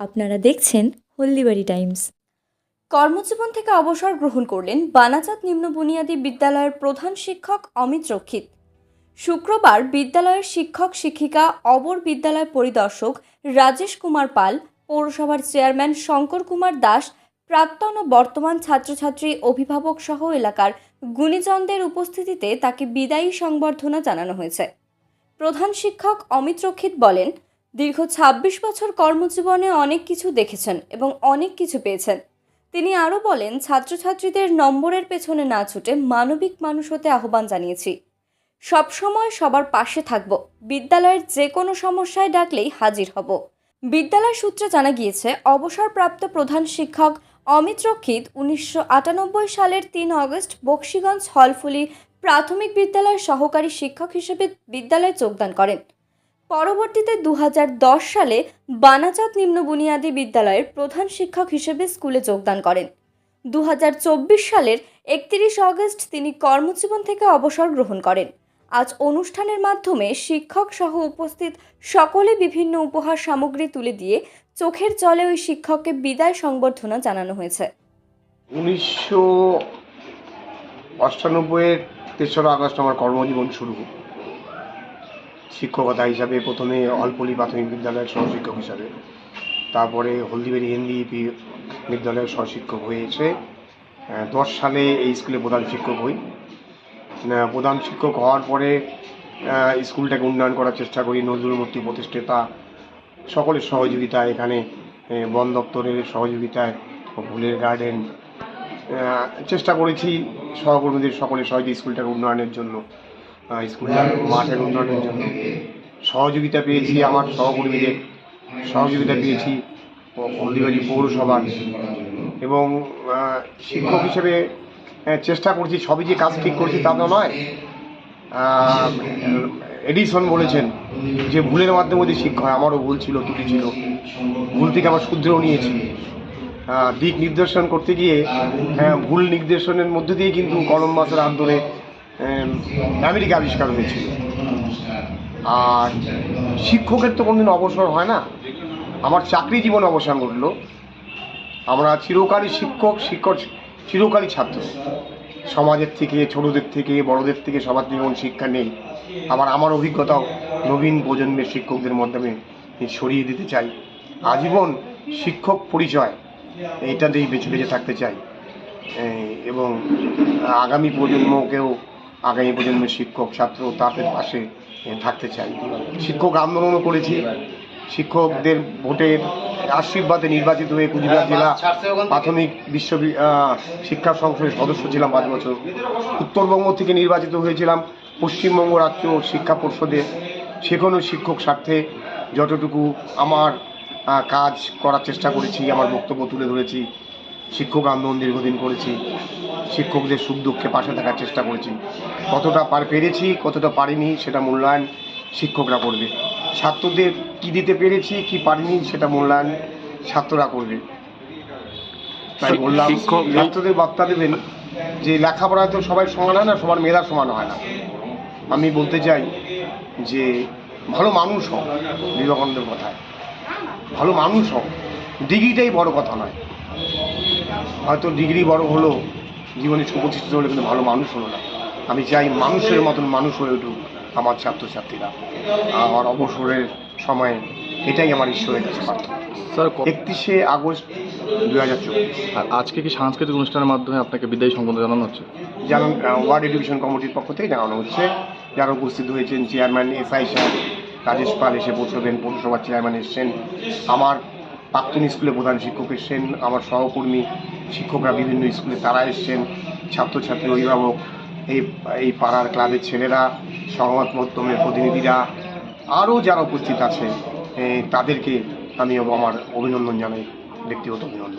আপনারা দেখছেন হলদিবাড়ি টাইমস। কর্মজীবন থেকে অবসর গ্রহণ করলেন বানাচাঁদ নিম্ন বুনিয়াদী বিদ্যালয়ের প্রধান শিক্ষক অমিত রক্ষিত। শুক্রবার বিদ্যালয়ের শিক্ষক শিক্ষিকা, অবর বিদ্যালয় পরিদর্শক রাজেশ কুমার পাল, পৌরসভার চেয়ারম্যান শঙ্কর কুমার দাস, প্রাক্তন ও বর্তমান ছাত্রছাত্রী, অভিভাবক সহ এলাকার গুণীজনদের উপস্থিতিতে তাকে বিদায়ী সংবর্ধনা জানানো হয়েছে। প্রধান শিক্ষক অমিত রক্ষিত বলেন দীর্ঘ ২৬ বছর কর্মজীবনে অনেক কিছু দেখেছেন এবং অনেক কিছু পেয়েছেন। তিনি আরও বলেন, ছাত্রছাত্রীদের নম্বরের পেছনে না ছুটে মানবিক মানুষ হতে আহ্বান জানিয়েছি। সবসময় সবার পাশে থাকব। বিদ্যালয়ের যে কোনো সমস্যায় ডাকলেই হাজির হব। বিদ্যালয় সূত্রে জানা গিয়েছে, অবসরপ্রাপ্ত প্রধান শিক্ষক অমিত রক্ষিত উনিশশো আটানব্বই সালের তিন আগস্ট বক্সিগঞ্জ হলফুলি প্রাথমিক বিদ্যালয়ের সহকারী শিক্ষক হিসেবে বিদ্যালয়ে যোগদান করেন। পরবর্তীতে দু হাজার দশ সালে বানাচাঁদ নিম্ন বুনিয়াদী বিদ্যালয়ের প্রধান শিক্ষক হিসেবে স্কুলে যোগদান করেন। দু সালের একত্রিশ আগস্ট তিনি কর্মজীবন থেকে অবসর গ্রহণ করেন। আজ অনুষ্ঠানের মাধ্যমে শিক্ষক সহ উপস্থিত সকলে বিভিন্ন উপহার সামগ্রী তুলে দিয়ে চোখের জলে ওই শিক্ষককে বিদায় সংবর্ধনা জানানো হয়েছে। উনিশশো অষ্টানব্বইয়ের তেসরা আগস্ট আমার কর্মজীবন শুরু। শিক্ষকতা হিসাবে প্রথমে অল্পলি প্রাথমিক বিদ্যালয়ের সহশিক্ষক হিসাবে। তারপরে হলদিবাড়ি এনডিপি বিদ্যালয়ের সহশিক্ষক হয়েছে। দশ সালে এই স্কুলে প্রধান শিক্ষক হই। প্রধান শিক্ষক হওয়ার পরে স্কুলটাকে উন্নয়ন করার চেষ্টা করি। নজরুল মূর্তি প্রতিষ্ঠাতা। সকলের সহযোগিতায় এখানে বন দপ্তরের সহযোগিতায়, ফুলের গার্ডেন চেষ্টা করেছি সহকর্মীদের সকলের সহযোগী স্কুলটাকে উন্নয়নের জন্য। স্কুলটার মাঠের উন্নয়নের জন্য। সহযোগিতা পেয়েছি আমার সহকর্মীদের। সহযোগিতা পেয়েছি হলদিবাড়ি পৌরসভার। এবং শিক্ষক হিসেবে চেষ্টা করছি সবই যে কাজ ঠিক করছি তা তো নয়। এডিসন বলেছেন যে ভুলের মাধ্যমে যে শিক্ষা হয় আমারও ভুল ছিল ত্রুটি ছিল। ভুল থেকে আবার শুধরেও নিয়েছি। দিক নির্দেশন করতে গিয়ে ভুল নির্দেশনের মধ্যে দিয়ে কিন্তু হাত ধরে আহ, আমেরিকা আবিষ্কার হয়েছিল। আর শিক্ষকের তো কোনোদিন অবসর হয় না। আমার চাকরি জীবন অবসান ঘটলো। আমরা চিরকালই শিক্ষক শিক্ষক, চিরকালই ছাত্র। সমাজের থেকে, ছোটদের থেকে, বড়দের থেকে সবার থেকে শিক্ষা নেই। আবার আমার অভিজ্ঞতাও নবীন প্রজন্মের শিক্ষকদের মাধ্যমে সরিয়ে দিতে চাই। আজীবন শিক্ষক পরিচয় এইটাতেই বেঁচে বেঁচে থাকতে চাই। এবং আগামী প্রজন্মকেও আগামী প্রজন্মের শিক্ষক ছাত্র তাদের পাশে থাকতে চাই। শিক্ষক আন্দোলনও করেছি। শিক্ষকদের ভোটের আশীর্বাদে নির্বাচিত হয়ে কুচবিহার জেলা প্রাথমিক বিশ্ব শিক্ষা সংসদের সদস্য ছিলাম পাঁচ বছর। উত্তরবঙ্গ থেকে নির্বাচিত হয়েছিলাম পশ্চিমবঙ্গ রাজ্য শিক্ষা পর্ষদে সেখানেও শিক্ষক স্বার্থে যতটুকু আমার কাজ করার চেষ্টা করেছি আমার বক্তব্য তুলে ধরেছি। শিক্ষক আন্দোলন দীর্ঘদিন করেছি শিক্ষকদের সুখ দুঃখে পাশে থাকার চেষ্টা করেছি। কতটা পার পেরেছি কতটা পারিনি সেটা মূল্যায়ন শিক্ষকরা করবে। ছাত্রদের কি দিতে পেরেছি কি পারিনি সেটা মূল্যায়ন ছাত্ররা করবে। তাই বললাম ছাত্রদের বার্তা দেবেন যে লেখাপড়ায় তো সবাই সমান হয় না সবার মেধা সমান হয় না। আমি বলতে চাই যে ভালো মানুষ হোক বিবেকানন্দের কথায়। ভালো মানুষ হোক ডিগ্রিটাই বড় কথা নয়। হয়তো ডিগ্রি বড় হলো জীবনে সুপ্রতিষ্ঠিত হলে কিন্তু ভালো মানুষ হলো না। আমি চাই মানুষের মতন মানুষ হয়ে উঠুক আমার ছাত্রছাত্রীরা। আমার অবসরের সময়ে এটাই আমার ঈশ্বরের কাছে প্রার্থনা। স্যার একত্রিশে আগস্ট দু হাজার চব্বিশ। আর আজকে কি সাংস্কৃতিক অনুষ্ঠানের মাধ্যমে আপনাকে বিদায়ী সম্বন্ধে জানানো হচ্ছে? যেমন ওয়ার্ড এডুকেশন কমিটির পক্ষ থেকে জানানো হচ্ছে। যারা উপস্থিত হয়েছেন চেয়ারম্যান এসআই সাহেব রাজেশ পাল এসে পৌঁছবেন পৌরসভার চেয়ারম্যান এসছেন আমার প্রাক্তন স্কুলে প্রধান শিক্ষক এসছেন আমার সহকর্মী শিক্ষকরা বিভিন্ন স্কুলে তারা এসছেন, ছাত্রছাত্রী, অভিভাবক, এই এই পাড়ার ক্লাবের ছেলেরা সংবাদ মাধ্যমের প্রতিনিধিরা, আরও যারা উপস্থিত আছেন তাদেরকে আমি আমার অভিনন্দন জানাই, ব্যক্তিগত অভিনন্দন।